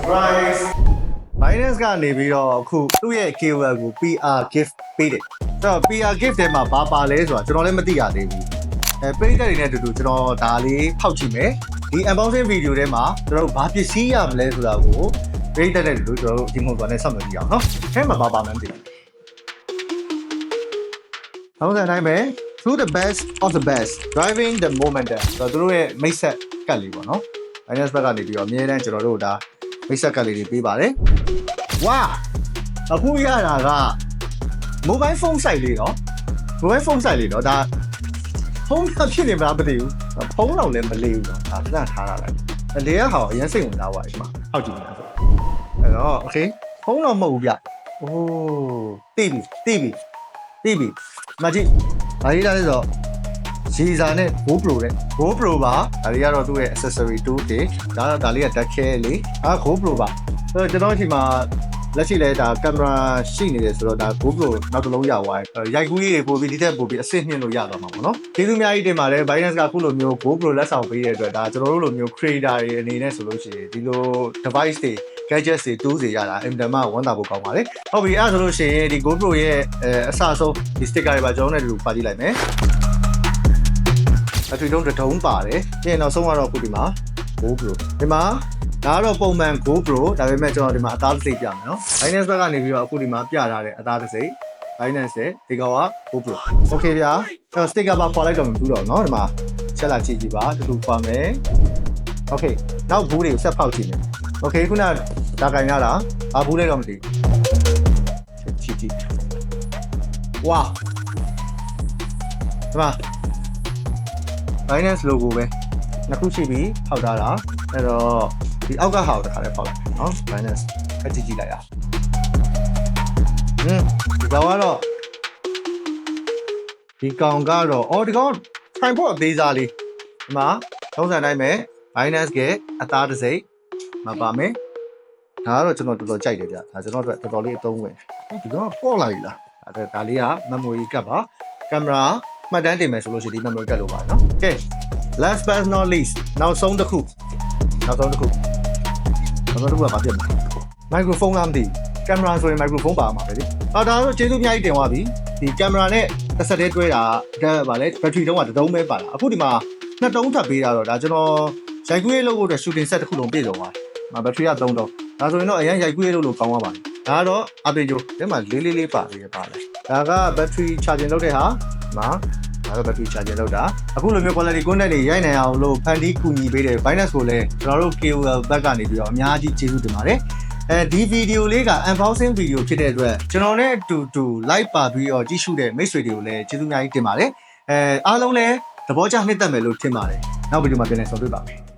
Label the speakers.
Speaker 1: surprise Binance ကနေပြီးတော့အခုသူ့ရဲ့ KOL ကို PR gift ပေးတယ်အဲ့တော့ PR gift ထဲမှာဘာပါလဲဆိုတာကျွန်တော်လည်းမသိရသေးဘူးအဲပေးတဲ့တွေနဲ့အတူတူကျွန်တော်ဒါလေးဖောက်ကြည့်မယ်ဒီ unboxing video ထဲမှာကျွန်တော်တို့ဘာပစ္စည်းရမလဲဆိုတာကိုပေးတဲ့တဲ့တူကျွန်တော်တို့ဒီမို့ကွာနဲ့ဆက်မကြည့်အောင်နော်အဲမှာဘာပါမှန်းသိတယ်နောက်ဆက်တိုင်းပဲ through the best of the best driving the momentum ဆိုတော့သူတို့ရဲ့မိတ်ဆက်ကတ်လေးပေါ့နော် Binance ဘက်ကနေပြီးတော့အများအားကျွန်တော်တို့ဒါ မိတ်ဆက်ကတ်လေးတွေပေးပါတယ်ဝါအခုရတာက mobile phone site လေးနော် mobile phone site လေးနော်ဒါဖုန်းကဖြစ်နေမလားမသိဘူးဖုန်းတော့လည်းမလေးဘူးနော်ဒါခဏထားရလိုက်အလေကဟာအရင်စိတ်ဝင်စားသွားပြီဒီမှာဟောက်ကြည့်နေတာဆိုအဲ့တော့ okay ဖုန်းတော့မဟုတ်ဘူးဗျအိုးတိပြီတိပြီတိပြီမကြည့်ဘာကြီးလာလဲဆိုတော့ ဂျီဇာနဲ့ GoPro တဲ့ GoPro ပါဒါလေးကတော့သူ့ရဲ့ accessory tool တွေဒါတော့ဒါလေးကတက်ခဲလေအာ GoPro ပါဆိုတော့ကျွန်တော်အချိန်မှာလက်ရှိလဲဒါကင်မရာရှိနေတယ်ဆိုတော့ဒါ GoPro နောက်တစ်လုံးရသွားတယ်ရိုက်ကူးရေးတွေပို့ပြီးဒီထက်ပို့ပြီးအဆင့်မြင့်လို့ရသွားမှာပေါ့နော်ကျေးဇူးအများကြီးတင်ပါတယ် Binance ကအခုလိုမျိုး GoPro လက်ဆောင်ပေးတဲ့အတွက်ဒါကျွန်တော်တို့လိုမျိုး creator တွေအနေနဲ့ဆိုလို့ရှိရင်ဒီလို device တွေ gadgets တွေ tools တွေရတာအင်တာမဝန်တာဖို့ကောင်းပါလေဟုတ်ပြီအဲ့ဒါဆိုလို့ရှိရင်ဒီ GoPro ရဲ့အဲအစအဆုံးဒီ sticker တွေပါကျွန်တော်တို့လည်းပါကြည့်လိုက်မယ် အထွေတုံးတစ်ထုံးပါတယ်ပြင်နောက်ဆုံးကတော့အခုဒီမှာ GoPro ဒီမှာဒါကတော့ပုံမှန် GoPro ဒါပေမဲ့ကျွန်တော်ဒီမှာအသားတစ်စိတ်ပြမယ်နော် Binance ဘက်ကနေပြီးတော့အခုဒီမှာပြထားတဲ့အသားတစ်စိတ် Binance ရဲ့ဒီကောင်က GoPro Okay ဗျာအဲ့တော့ sticker ပါခွာလိုက်တော့မဘူးတော့เนาะဒီမှာချက်လာကြည့်ကြည့်ပါတူတူခွာမယ် Okay နောက်ဘူးတွေကိုဆက်ဖောက်ကြည့်မယ် Okay ခုနဒါကင်ရတာဘာဘူးလဲတော့မသိဘူးကြည့်ကြည့်ဝါဒီမှာ Binance logo ပဲနှစ်ခုရှိပြီးထောက်ထားတာအဲ့တော့ဒီအောက်ကဟာကိုတစ်ခါလေးပေါက်လိုက်နော် Binance အကြည့်ကြည့်လိုက်ရဟင်းဒီကောင်ကတော့ဒီကောင်ကတော့အော်ဒီကောင်ထိုင်ဖို့အသေးစားလေးဒီမှာထုံးစံတိုင်းပဲ Binance ကအသားတစ်စိမ့်မှာပါမယ်ဒါကတော့ကျွန်တော်တော်တော်ကြိုက်တယ်ဗျဒါကျွန်တော်တို့တော်တော်လေးအသုံးဝင်ဒီကောင်ပေါ့လာပြီလားဒါဒါလေးက memory ကပ်ပါကင်မရာ မှတ်တမ်းတင်မယ်ဆိုလို့ရှိရင်ဒီ memory ကပ်လို့ပါနော် Okay last but not least နောက်ဆုံးတစ်ခုနောက်ဆုံးတစ်ခုနောက်ဆုံးတစ်ခုကဘာဖြစ်မလဲ microphone လားမသိကင်မရာဆိုရင် microphone ပါမှာပဲလေအော်ဒါဆိုကျေးဇူးအများကြီးတင်သွားပြီဒီကင်မရာနဲ့တစ်ဆက်တည်းတွဲတာဒါဗာလဲ battery တုံးကတစ်တုံးပဲပါတာအခုဒီမှာနှစ်တုံးထပ်ပေးတာတော့ဒါကျွန်တော်ရိုက်ကူးရေးလုပ်ဖို့အတွက် shooting set တစ်ခုလုံးပြည့်စုံသွားတယ်။မှာ battery က3တုံးဒါဆိုရင်တော့အရင်ရိုက်ကူးရေးလုပ်လို့ကောင်းသွားပါတယ်။ဒါကတော့အပေဂျိုဒီမှာလေးလေးလေးပါသေးတယ်ပါလေ။ဒါက battery charging လုပ်တဲ့ဟာ မှာဒါတော့ battery charging လုပ်တာအခုလိုမျိုး quality content တွေရိုက်နိုင်အောင်လို့ဖန်တီးကူညီပေးတဲ့ Binance ကိုလည်းကျွန်တော်တို့ KOL ဘက်ကနေပြီးတော့အများကြီးကျေးဇူးတင်ပါတယ်အဲဒီဗီဒီယိုလေးက unboxing ဗီဒီယိုဖြစ်တဲ့အတွက်ကျွန်တော်နဲ့အတူတူ like ပါပြီးတော့ကြည့်ရှုတဲ့မိတ်ဆွေတွေကိုလည်းကျေးဇူးအများကြီးတင်ပါတယ်အဲအားလုံးလည်းသဘောကျနှစ်သက်မယ်လို့ထင်ပါတယ်နောက်ဗီဒီယိုမှာပြန်လည်ဆုံတွေ့ပါမယ်